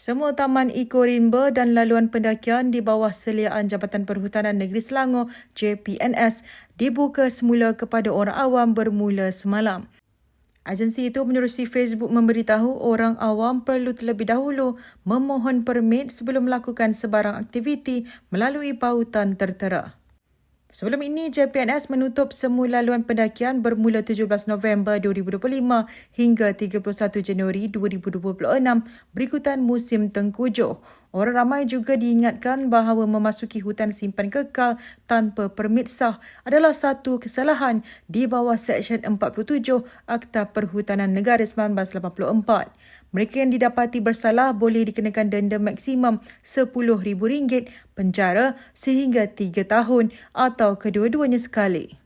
Semua taman ekorimba dan laluan pendakian di bawah seliaan Jabatan Perhutanan Negeri Selangor JPNS dibuka semula kepada orang awam bermula semalam. Agensi itu menerusi Facebook memberitahu orang awam perlu terlebih dahulu memohon permit sebelum melakukan sebarang aktiviti melalui pautan tertera. Sebelum ini, JPNS menutup semua laluan pendakian bermula 17 November 2025 hingga 31 Januari 2026 berikutan musim tengkujuh. Orang ramai juga diingatkan bahawa memasuki hutan simpan kekal tanpa permit sah adalah satu kesalahan di bawah Seksyen 47 Akta Perhutanan Negara 1984. Mereka yang didapati bersalah boleh dikenakan denda maksimum RM10,000, penjara sehingga 3 tahun atau kedua-duanya sekali.